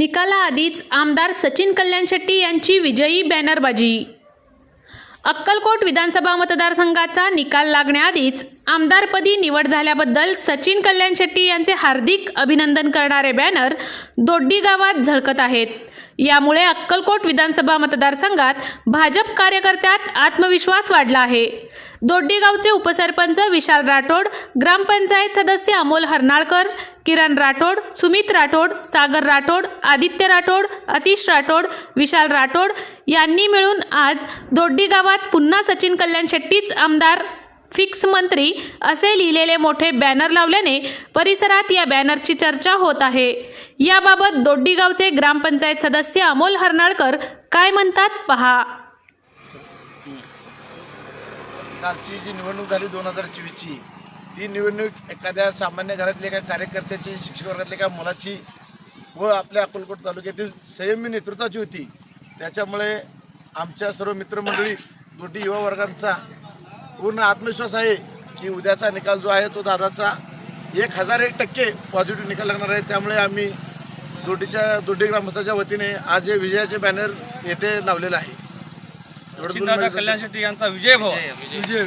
निकालाआधीच आमदार सचिन कल्याण शेट्टी यांची विजयी बॅनरबाजी. अक्कलकोट विधानसभा मतदारसंघाचा निकाल लागण्याआधीच आमदारपदी निवड झाल्याबद्दल सचिन कल्याण शेट्टी यांचे हार्दिक अभिनंदन करणारे बॅनर दोड्डी गावात झळकत आहेत. यामुळे अक्कलकोट विधानसभा मतदारसंघात भाजप कार्यकर्त्यात आत्मविश्वास वाढला आहे. दोड्डी गावचे उपसरपंच विशाल राठोड ग्रामपंचायत सदस्य अमोल हरनाळकर किरण राठोड सुमित राठोड सागर राठोड आदित्य राठोड अतिश राठोड विशाल राठोड यांनी मिळून आज दोड्डी गावात पुन्हा सचिन कल्याण शेट्टीच आमदार फिक्स मंत्री असे लिहिलेले मोठे बॅनर लावल्याने परिसरात या बॅनरची चर्चा होत आहे. याबाबत दोड्डी गावचे ग्रामपंचायत सदस्य अमोल हरनाळकर काय म्हणतात पहा. कालची जी निवडणूक झाली दोन हजार चोवीसची ती निवडणूक एखाद्या सामान्य घरातल्या एका कार्यकर्त्याची शिक्षक वर्गातल्या एका मुलाची व आपल्या अकोलकोट तालुक्यातील संयमी नेतृत्वाची होती. त्याच्यामुळे आमच्या सर्व मित्रमंडळी दोन्ही युवा वर्गांचा पूर्ण आत्मविश्वास आहे की उद्याचा निकाल जो आहे तो दादाचा एक हजार एक टक्के पॉझिटिव्ह निकाल लागणार आहे. त्यामुळे आम्ही दोडीच्या दोडी ग्रामस्थाच्या वतीने आज हे विजयाचे बॅनर येथे लावलेलं आहे. सचिनदादा कल्याण शेट्टी यांचा विजय भाऊ. विजय.